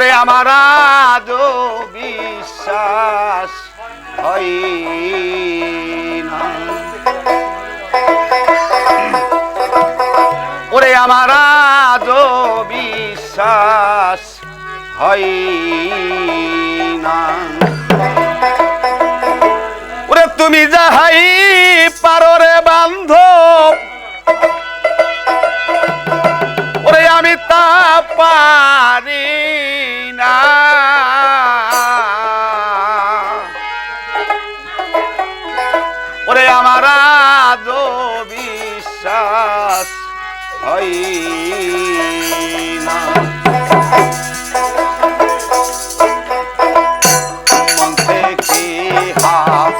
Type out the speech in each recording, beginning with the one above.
ওরে আমার আজও বিশ্বাস হয় ওরে আমার আজও বিশ্বাস না। ওরে তুমি যাহাই পারো রে বান্ধব, ওরে আমি তা পারি ওরে আমার আজ বিশ্বাস হয় হাত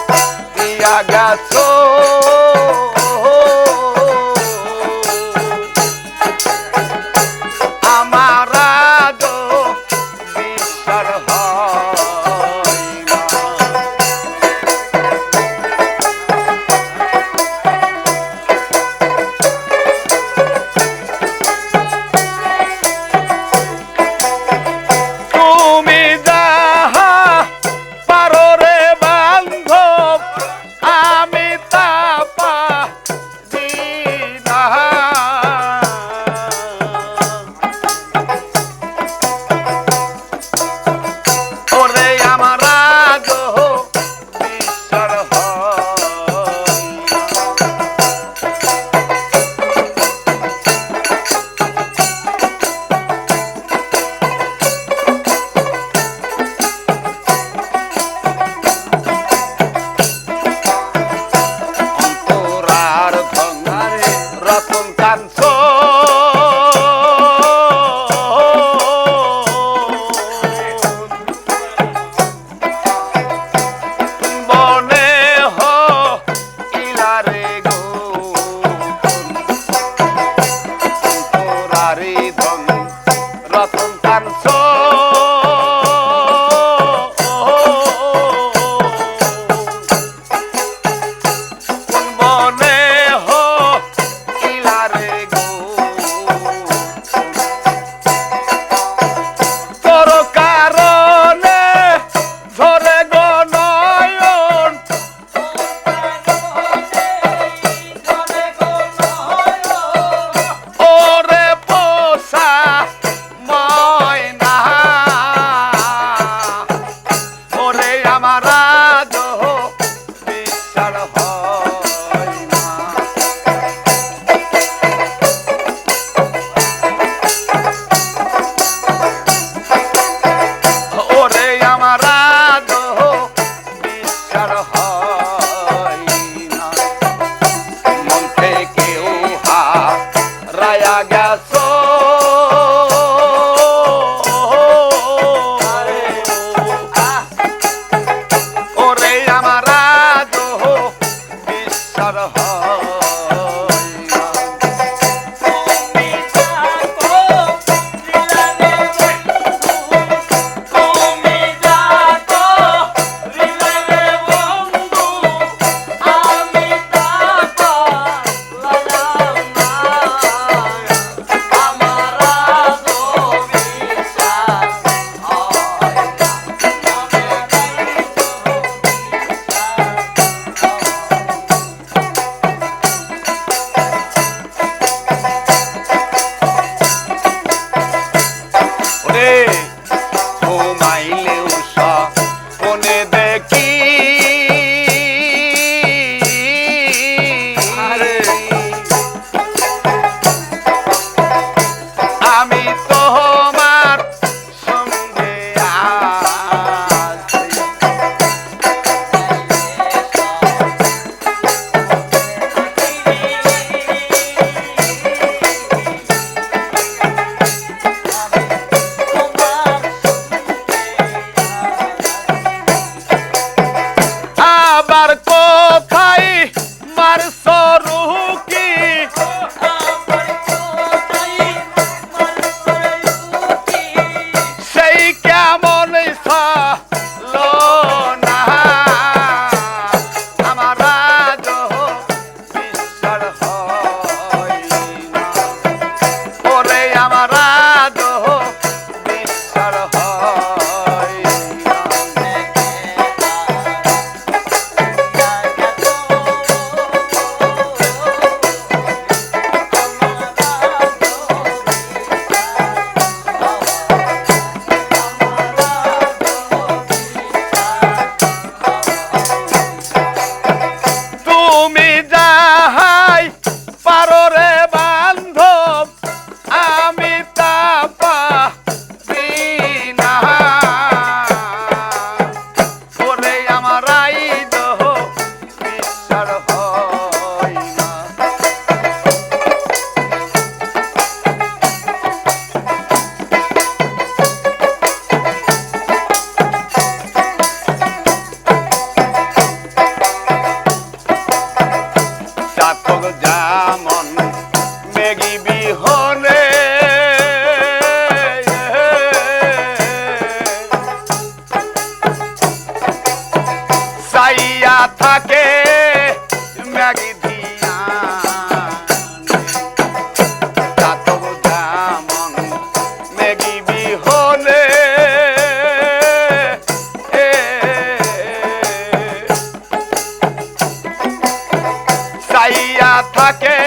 I got a heart. É Aqui. খাইয়া থাকে। ম্যাগি দিয়া। তাতব যেমন ম্যাগি বিহনে। চাইয়া থাকে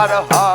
I got a heart.